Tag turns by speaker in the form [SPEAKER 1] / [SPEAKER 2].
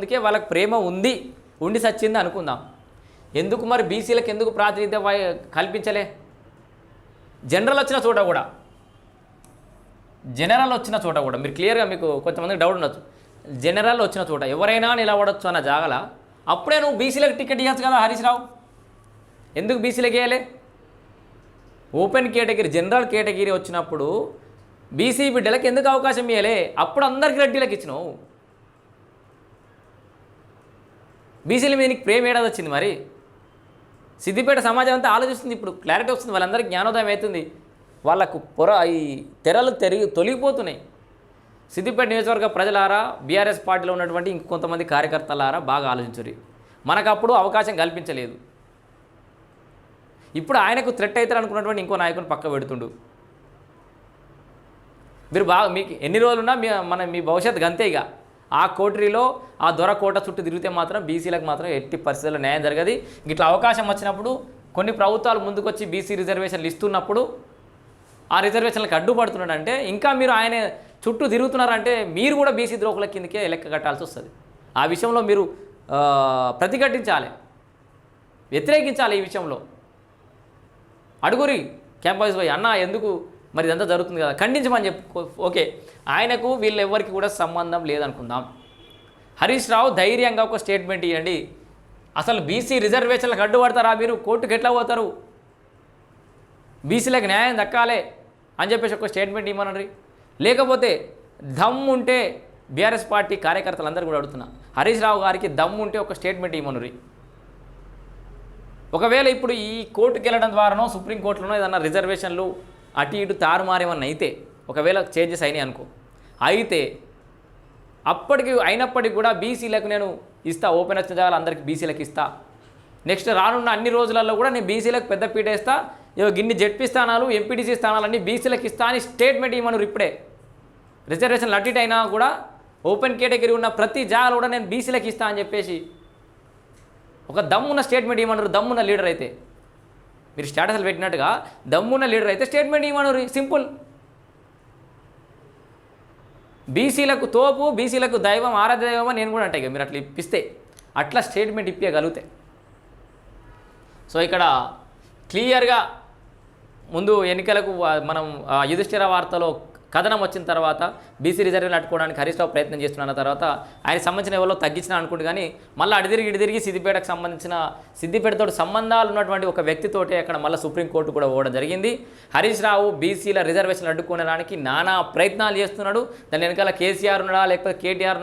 [SPEAKER 1] అందుకే వాళ్ళకి ప్రేమ ఉంది ఉండి సచ్చింది అనుకుందాం. ఎందుకు మరి బీసీలకు ఎందుకు ప్రాతినిధ్యం కల్పించలే? జనరల్ వచ్చిన చోట కూడా. జనరల్ వచ్చిన చోట కూడా. మీరు క్లియర్గా మీకు కొంతమందికి డౌట్ ఉండొచ్చు. జనరల్ వచ్చిన చోట ఎవరైనా నిలబడొచ్చు అన్న జాగల అప్పుడే నువ్వు బీసీలకు టికెట్ ఇవ్వచ్చు కదా హరీష్ రావు. ఎందుకు బీసీలకు వేయాలి ఓపెన్ కేటగిరీ జనరల్ కేటగిరీ వచ్చినప్పుడు బీసీ బిడ్డలకు ఎందుకు అవకాశం ఇవ్వలే అప్పుడు అందరికి రెడ్డిలకు ఇచ్చినావు. బీసీల మీద నీకు ప్రేమ ఏడాది వచ్చింది మరి? సిద్దిపేట సమాజం అంతా ఆలోచిస్తుంది ఇప్పుడు క్లారిటీ వస్తుంది వాళ్ళందరికీ జ్ఞానోదయం అవుతుంది. వాళ్ళకు పొర ఈ తెరలు తెరిగి తొలగిపోతున్నాయి. సిద్దిపేట నియోజకవర్గ ప్రజలారా బీఆర్ఎస్ పార్టీలో ఉన్నటువంటి ఇంకొంతమంది కార్యకర్తలారా బాగా ఆలోచించరు మనకు అప్పుడు అవకాశం కల్పించలేదు. ఇప్పుడు ఆయనకు థ్రెట్ అవుతారు అనుకున్నటువంటి ఇంకో నాయకుని పక్క పెడుతుండు. మీరు బాగా మీకు ఎన్ని రోజులున్నా మీ మన మీ భవిష్యత్తు అంతే ఇక. ఆ కోటరీలో ఆ దొర కోట చుట్టూ తిరిగితే మాత్రం బీసీలకు మాత్రం ఎట్టి పరిస్థితుల్లో న్యాయం జరగదు. ఇట్లా అవకాశం వచ్చినప్పుడు కొన్ని ప్రభుత్వాలు ముందుకొచ్చి బీసీ రిజర్వేషన్లు ఇస్తున్నప్పుడు ఆ రిజర్వేషన్లకు అడ్డుపడుతున్నాడంటే ఇంకా మీరు ఆయన చుట్టూ తిరుగుతున్నారంటే మీరు కూడా బీసీ ద్రోహుల కిందకే లెక్క కట్టాల్సి వస్తుంది. ఆ విషయంలో మీరు ప్రతిఘటించాలి. వ్యతిరేకించాలి ఈ విషయంలో. అడుగురి క్యాంపస్ పోయి అన్న ఎందుకు మరి ఇదంతా జరుగుతుంది కదా. ఖండించమని చెప్పు ఓకే. ఆయనకు వీళ్ళెవ్వరికి కూడా సంబంధం లేదనుకుందాం. హరీష్ రావు ధైర్యంగా ఒక స్టేట్మెంట్ ఇవ్వండి అసలు బీసీ రిజర్వేషన్లకు అడ్డుపడతారా మీరు? కోర్టుకు ఎట్లా పోతారు? బీసీలకు న్యాయం దక్కాలే అని చెప్పేసి ఒక స్టేట్మెంట్ ఇవ్వమనండి లేకపోతే దమ్ ఉంటే బీఆర్ఎస్ పార్టీ కార్యకర్తలందరూ కూడా అడుగుతున్నా. హరీష్ రావు గారికి దమ్ ఉంటే ఒక స్టేట్మెంట్ ఇవ్వమనురి ఒకవేళ ఇప్పుడు ఈ కోర్టుకి వెళ్ళడం ద్వారానో సుప్రీంకోర్టులోనో ఏదన్నా రిజర్వేషన్లు అటు ఇటు తారుమారేమన్నా అయితే ఒకవేళ చేంజెస్ అయినాయి అనుకో. అయితే అప్పటికి అయినప్పటికీ కూడా బీసీలకు నేను ఇస్తా ఓపెన్ వచ్చిన జాగాలు అందరికీ బీసీలకు ఇస్తా. నెక్స్ట్ రానున్న అన్ని రోజులలో కూడా నేను బీసీలకు పెద్ద పీట ఇస్తా ఇగో గిన్ని జెడ్పీ స్థానాలు ఎంపీటీసీ స్థానాలన్నీ బీసీలకు ఇస్తా అని స్టేట్మెంట్ ఇవ్వను ఇప్పుడే. రిజర్వేషన్ అటు ఇటు అయినా కూడా ఓపెన్ కేటగిరీ ఉన్న ప్రతి జాగాలు కూడా నేను బీసీలకు ఇస్తా అని చెప్పేసి ఒక దమ్మున్న స్టేట్మెంట్ ఇవ్వమన్నారు దమ్మున్న లీడర్ అయితే. మీరు స్టేటస్లు పెట్టినట్టుగా దమ్మున్న లీడర్ అయితే స్టేట్మెంట్ ఇవ్వమన్నారు. సింపుల్ బీసీలకు తోపు బీసీలకు దైవం ఆరాధ్య దైవం అని నేను కూడా అంటే మీరు అట్లా ఇప్పిస్తే అట్లా స్టేట్మెంట్ ఇప్పగలిగితే సో ఇక్కడ క్లియర్గా ముందు ఎన్నికలకు మనం యుధిష్ఠిర వార్తలో కథనం వచ్చిన తర్వాత బీసీ రిజర్వేలు అట్టుకోవడానికి హరీష్ రావు ప్రయత్నం చేస్తున్న తర్వాత ఆయన సంబంధించిన ఎవరో తగ్గించిన అనుకుంటు కానీ మళ్ళీ అడిదిరిగి ఇడిదిరిగి సిద్దిపేటకు సంబంధించిన సిద్దిపేటతో సంబంధాలు ఉన్నటువంటి ఒక వ్యక్తితోటే అక్కడ మళ్ళీ సుప్రీంకోర్టు కూడా పోవడం జరిగింది. హరీష్ రావు బీసీల రిజర్వేషన్లు అడ్డుకోవడానికి నానా ప్రయత్నాలు చేస్తున్నాడు. దాని వెనకాల కేసీఆర్ ఉన్నాడా లేకపోతే కేటీఆర్